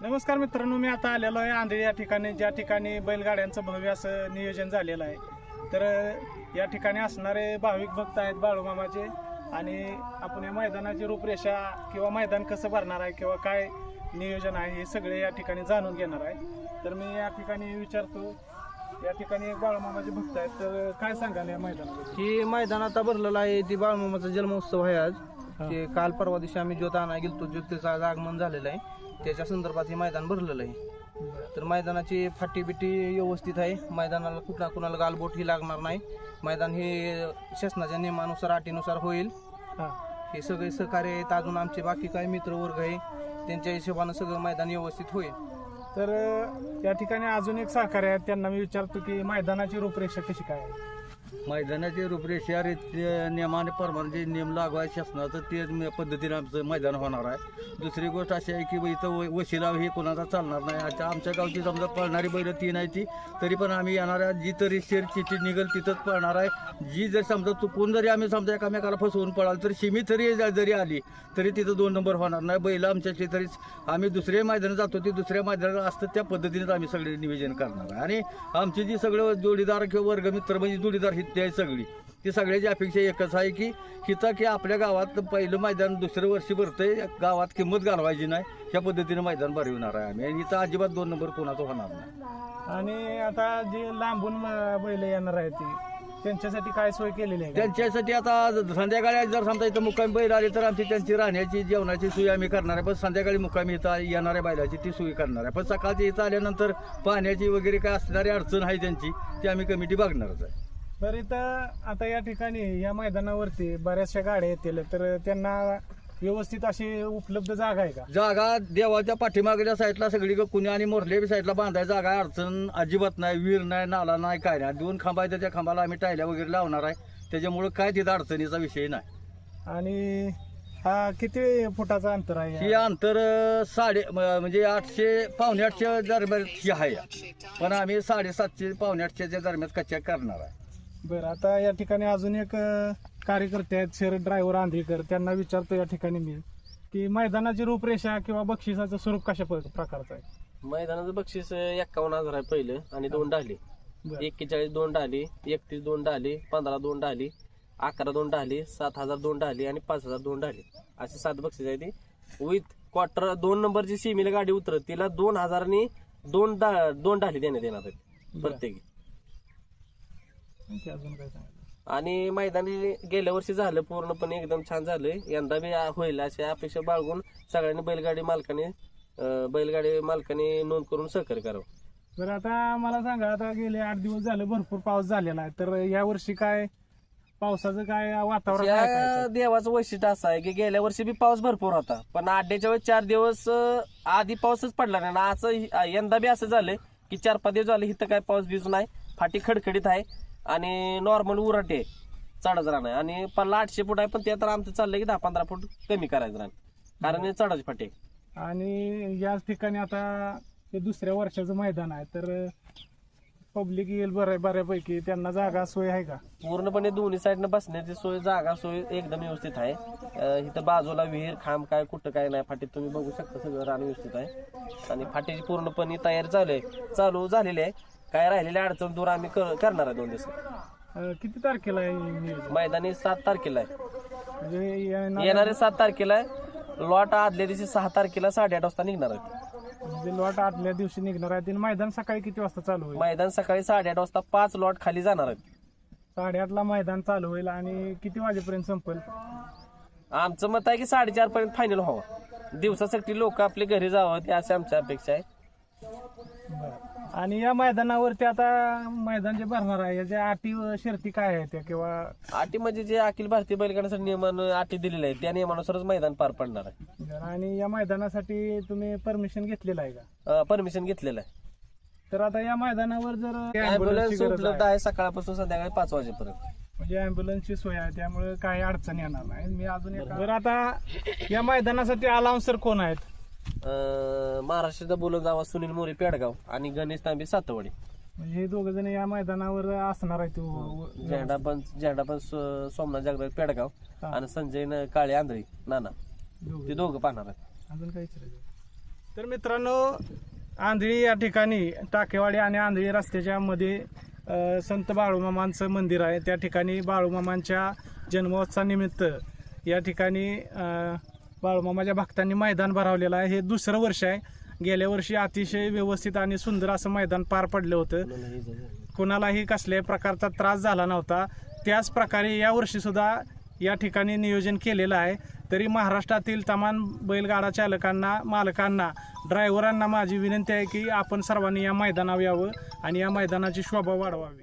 नमस्कार मित्रांनो मी आता आलेलो आहे आंधळी या ठिकाणी. ज्या ठिकाणी बैलगाड्यांचं भव्य असं नियोजन झालेलं आहे. तर या ठिकाणी असणारे भाविक भक्त आहेत बाळूमामाचे. आणि आपण या मैदानाची रूपरेषा किंवा मैदान कसं भरणार आहे किंवा काय नियोजन आहे हे सगळे या ठिकाणी जाणून घेणार आहे. तर मी या ठिकाणी विचारतो या ठिकाणी बाळूमामाचे भक्त आहेत तर काय सांगाल या मैदानाबद्दल? ही मैदान आता भरलेलं आहे ती बाळमामाचा जन्मोत्सव आहे आज. ते काल परवा दिवशी आम्ही ज्योत आणा गेलतो ज्योतीचं आज आगमन झालेलं आहे. त्याच्या संदर्भात हे मैदान भरलेलं आहे. तर मैदानाची फाटी बिटी व्यवस्थित आहे. मैदानाला कुठला कुणाला गालबोट ही लागणार नाही. मैदान हे शासनाच्या नियमानुसार अटीनुसार होईल. हां. सगळे सहकार्य आहेत. अजून आमचे बाकी काही मित्र वर्ग आहे. त्यांच्या हिशोबानं सगळं मैदान व्यवस्थित होईल. तर अ, या ठिकाणी अजून एक सहकार्य आहे. त्यांना मी विचारतो की मैदानाची रूपरेषा कशी काय आहे? मैदानाची रूपरेषा रीत्या नियमाने परमाने जे नियम लागू आहे शासनाचं ते म- पद्धतीने आमचं मैदान होणार आहे. दुसरी गोष्ट अशी आहे की बा इथं व- वशिलाव हे कोणाचा चालणार नाही. आता आमच्या गावची समजा पळणारी बैलं तीन आहे ती तरी पण आम्ही येणार आहे. जी तरी शेर चिठी निघेल तिथंच पळणार आहे. जी जर समजा चुकून जरी आम्ही समजा एकामेकाला फसवून पळाल तर शिमी तरी ज- जरी आली तरी तिथं दोन नंबर होणार नाही. बैल आमच्याशी तरी आम्ही दुसऱ्या मैदानात जातो ते दुसऱ्या मैदानात असतं त्या पद्धतीनेच आम्ही सगळे नियोजन करणार आहे. आणि आमची जी सगळं जोडीदार किंवा वर्गमित्र म्हणजे जोडीदार ही ते आहे सगळी. ती सगळ्याची अपेक्षा एकच आहे की हिथं की आपल्या गावात पहिलं मैदान दुसरं वर्षी भरतंय गावात किंमत घालवायची नाही ह्या पद्धतीने मैदान भरविणार आहे आम्ही. आणि इथं अजिबात दोन नंबर कोणाचं होणार नाही. आणि आता जे लांबून बैल येणार आहेत ती त्यांच्यासाठी काय सोय केलेली आहे? त्यांच्यासाठी आता संध्याकाळी जर समजा इथं मुक्कामी बैल आले तर आमची त्यांची राहण्याची जेवणाची सोय आम्ही करणार आहे. पण संध्याकाळी मुक्कामी इथं येणाऱ्या बैलाची ती सोय करणार आहे. पण सकाळची इथं आल्यानंतर पाण्याची वगैरे काय असणारी अडचण आहे त्यांची ती आम्ही कमिटी बघणारच आहे. बरं इथं आता या ठिकाणी या मैदानावरती बऱ्याचशा गाड्या येतील तर त्यांना व्यवस्थित अशी उपलब्ध जागा आहे का? जागा देवाच्या पाठीमागच्या साईडला सगळी कुणी आणि मोरल्या साईडला बांधायची जागा आहे, अडचण अजिबात नाही विहीर नाही नाला नाही काय नाही. दोन खांबा आहेत त्या खांबाला आम्ही टायल्या वगैरे लावणार आहे. त्याच्यामुळं काय तिथं अडचणीचा विषय नाही. आणि हा किती फुटाचा अंतर आहे? ही अंतर अं, साडे म- म्हणजे आठशे पावणे आठशे दरम्यानची आहे. पण आम्ही साडेसातशे पावणे आठशेच्या दरम्यान कच्च्या करणार आहे. बरं आता या ठिकाणी अजून एक अ, कार्यकर्ते आहेत शरद ड्रायव्हर आंधळीकर. त्यांना विचारतो या ठिकाणी मी की मैदानाची रूपरेषा किंवा बक्षिसाचं स्वरूप कशा प- प्रकारचं आहे? मैदानाचं बक्षीस एक्कावन्न हजार आहे पहिलं आणि दोन डाली. बरं. एक्केचाळीस दोन डाली एकतीस दोन डाली पंधरा दोन डाली अकरा दोन डाली सात हजार दोन डाली आणि पाच हजार दोन डाली. असे सात बक्षीस आहे ती. विथ क्वार्टर दोन नंबरची सीमेला गाडी उतरत तिला दोन हजारांनी दोन डा दोन डाली देण्यात येणार आहेत प्रत्येकी. आणखी अजून काय सांगायचं? आणि मैदानी गेल्या वर्षी झालं पूर्णपणे एकदम छान झालंय यंदा बी होईल अशी अपेक्षा बाळगून सगळ्यांनी बैलगाडी मालकाने अं, बैलगाडी मालकाने नोंद करून सहकार्य करावं. बरं आता मला सांगा आता गेले आठ दिवस झाले भरपूर पाऊस झालेला आहे. तर या वर्षी काय पावसाचं काय वातावरण आहे या? देवाचं वैशिष्ट्य असं आहे की गेल्या वर्षी बी पाऊस भरपूर होता. पण आड्याच्या वेळेस चार दिवस अं, आधी पाऊसच पडला नाही. आणि असं यंदा बी असं झालंय की चार पाच दिवस झाले इथं काय पाऊस बिजू नाही. फाटी खडखडीत आहे. आणि नॉर्मल उराटे चढाच राहणार आणि पल्ला आठशे फूट आहे पण ते तर आमचं चाललंय की दहा पंधरा फूट कमी करायचं राहणार कारण हे चढाची फाटी. आणि याच ठिकाणी आता हे दुसऱ्या वर्षाचं मैदान आहे तर पब्लिक येईल बऱ्या बऱ्यापैकी. त्यांना जागा सोय आहे का? पूर्णपणे दोन्ही साईडनं बसण्याची सोय जागा सोय एकदम व्यवस्थित आहे. अं, इथं बाजूला विहीर खांब काय कुठं काय नाही फाटीत तुम्ही बघू शकता सगळं रान व्यवस्थित आहे. आणि फाटीची पूर्णपणे तयारी चालू आहे. चालू झालेली आहे. काय राहिलेली अडचण दूर आम्ही कर- करणार आहे दोन दिवसात अं, किती तारखेला आहे नियोजन मैदानी सात तारखेला आहे. म्हणजे येणाऱ्या- येणारे सात तारखेला आहे. लॉट आदल्या दिवशी सहा तारखेला साडेआठ वाजता निघणार आहे म्हणजे लॉट आदल्या दिवशी निघणार आहे आणि मैदान सकाळी किती वाजता चालू होईल? मैदान सकाळी साडेआठ वाजता पाच लॉट खाली जाणार आहेत. साडेआठला मैदान चालू होईल आणि किती वाजेपर्यंत संपेल? आमचं मत आहे की साडेचार पर्यंत फायनल व्हावं. दिवसासाठी लोक आपले घरी जावं ती अशी आमची अपेक्षा आहे. बरं. आणि या मैदानावरती आता मैदान जे भरणार आहे याच्या अटी व शर्ती काय आहेत त्या किंवा अटी म्हणजे जे अखिल भारतीय बैलगाड्यासाठी नियमानं अटी दिलेल्या आहेत त्या नियमानुसारच मैदान पार पडणार आहे. आणि या मैदानासाठी तुम्ही परमिशन घेतलेलं आहे का? परमिशन घेतलेलं आहे. तर आता या मैदानावर जर ऍम्ब्युलन्स उपलब्ध आहे. सकाळपासून संध्याकाळी पाच वाजेपर्यंत. म्हणजे अँब्युलन्सची सोय आहे त्यामुळे काही अडचण येणार नाही. मी अजून एक बरं. आता या मैदानासाठी अलाउन्सर कोण आहेत? अं, महाराष्ट्राचा बोलून जावा सुनील मोरे पेडगाव आणि गणेश तांबे सातवडे. म्हणजे हे दोघ जण या मैदानावर असणार आहे तो झेंडा पण झेंडा पण सो- सोमनाथ जगदाळे पेडगाव हा. आणि संजय न- काळे आंधळी नाना. दोघं. ते दोघं पाहणार आहेत. अजून काही तर मित्रांनो आंधळी या ठिकाणी टाकेवाडी आणि आंधळी रस्त्याच्या मध्ये अ, संत बाळूमामांचं मंदिर आहे. त्या ठिकाणी बाळूमामांच्या जन्मोत्सवानिमित्त या ठिकाणी अ, बाळूमामाच्या भक्तांनी मैदान भरवलेलं आहे. हे दुसरं वर्ष आहे. गेल्या वर्षी अतिशय व्यवस्थित आणि सुंदर असं मैदान पार पडलं होतं. कुणालाही कसल्याही प्रकारचा त्रास झाला नव्हता. त्याच प्रकारे या वर्षी सुद्धा या ठिकाणी नियोजन केलेलं आहे. तरी महाराष्ट्रातील तमाम बैलगाडा चालकांना मालकांना ड्रायव्हरांना माझी विनंती आहे की आपण सर्वांनी या मैदानावर यावं आणि या मैदानाची शोभा वाढवावी.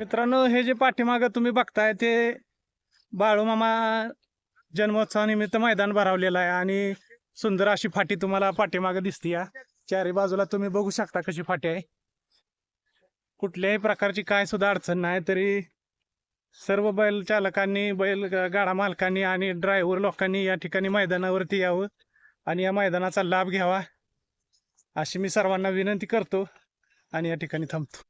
मित्रांनो हे जे पाठीमागं तुम्ही बघताय ते बाळूमामा जन्मोत्सवानिमित्त मैदान भरवलेलं आहे आणि सुंदर अशी फाटी तुम्हाला पाठीमागं दिसते या चारी बाजूला तुम्ही बघू शकता कशी फाटी आहे. कुठल्याही प्रकारची काय सुद्धा अडचण नाही तरी सर्व बैल चालकांनी बैल गाडा मालकांनी आणि ड्रायव्हर लोकांनी या ठिकाणी मैदानावरती यावं आणि या मैदानाचा लाभ घ्यावा अशी मी सर्वांना विनंती करतो आणि या ठिकाणी थांबतो.